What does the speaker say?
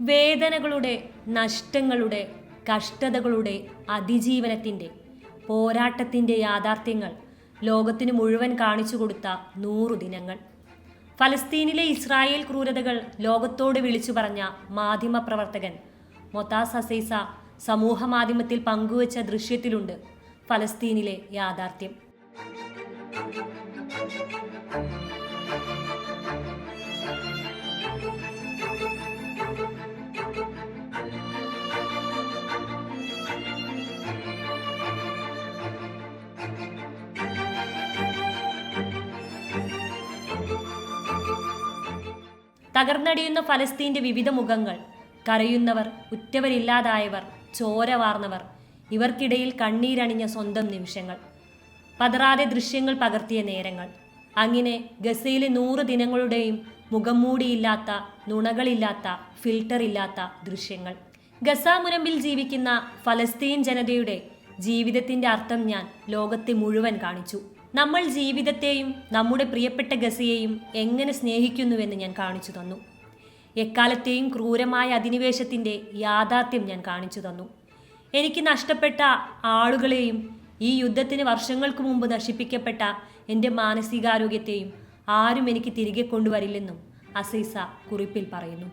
വേദനകളുടെ നഷ്ടങ്ങളുടെ കഷ്ടതകളുടെ അതിജീവനത്തിന്റെ പോരാട്ടത്തിന്റെ യാഥാർത്ഥ്യങ്ങൾ ലോകത്തിന് മുഴുവൻ കാണിച്ചു കൊടുത്ത നൂറു ദിനങ്ങൾ. ഫലസ്തീനിലെ ഇസ്രായേൽ ക്രൂരതകൾ ലോകത്തോട് വിളിച്ചു പറഞ്ഞ മാധ്യമപ്രവർത്തകൻ മൊത്താസ് ഹസൈസ സമൂഹ മാധ്യമത്തിൽ പങ്കുവച്ച ദൃശ്യത്തിലുണ്ട് ഫലസ്തീനിലെ യാഥാർത്ഥ്യം. തകർന്നടിയുന്ന ഫലസ്തീന്റെ വിവിധ മുഖങ്ങൾ കരയുന്നവർ ഉറ്റവരില്ലാതായവർ ചോര വാർന്നവർ ഇവർക്കിടയിൽ കണ്ണീരണിഞ്ഞ സ്വന്തം നിമിഷങ്ങൾ പതറാതെ ദൃശ്യങ്ങൾ പകർത്തിയ നേരങ്ങൾ. അങ്ങനെ ഗസയിലെ നൂറ് ദിനങ്ങളുടെയും മുഖം മൂടിയില്ലാത്ത നുണകളില്ലാത്ത ഫിൽട്ടർ ഇല്ലാത്ത ദൃശ്യങ്ങൾ. ഗസ മുനമ്പിൽ ജീവിക്കുന്ന ഫലസ്തീൻ ജനതയുടെ ജീവിതത്തിന്റെ അർത്ഥം ഞാൻ ലോകത്തെ മുഴുവൻ കാണിച്ചു. നമ്മൾ ജീവിതത്തെയും നമ്മുടെ പ്രിയപ്പെട്ട ഗസിയെയും എങ്ങനെ സ്നേഹിക്കുന്നുവെന്ന് ഞാൻ കാണിച്ചു തന്നു എക്കാലത്തെയും ക്രൂരമായ അധിനിവേശത്തിന്റെ യാഥാർത്ഥ്യം ഞാൻ കാണിച്ചു തന്നു എനിക്ക് നഷ്ടപ്പെട്ട ആളുകളെയും ഈ യുദ്ധത്തിന് വർഷങ്ങൾക്ക് മുമ്പ് നശിപ്പിക്കപ്പെട്ട എന്റെ മാനസികാരോഗ്യത്തെയും ആരും എനിക്ക് തിരികെ കൊണ്ടുവരില്ലെന്നും അസൈസ കുറിപ്പിൽ പറയുന്നു.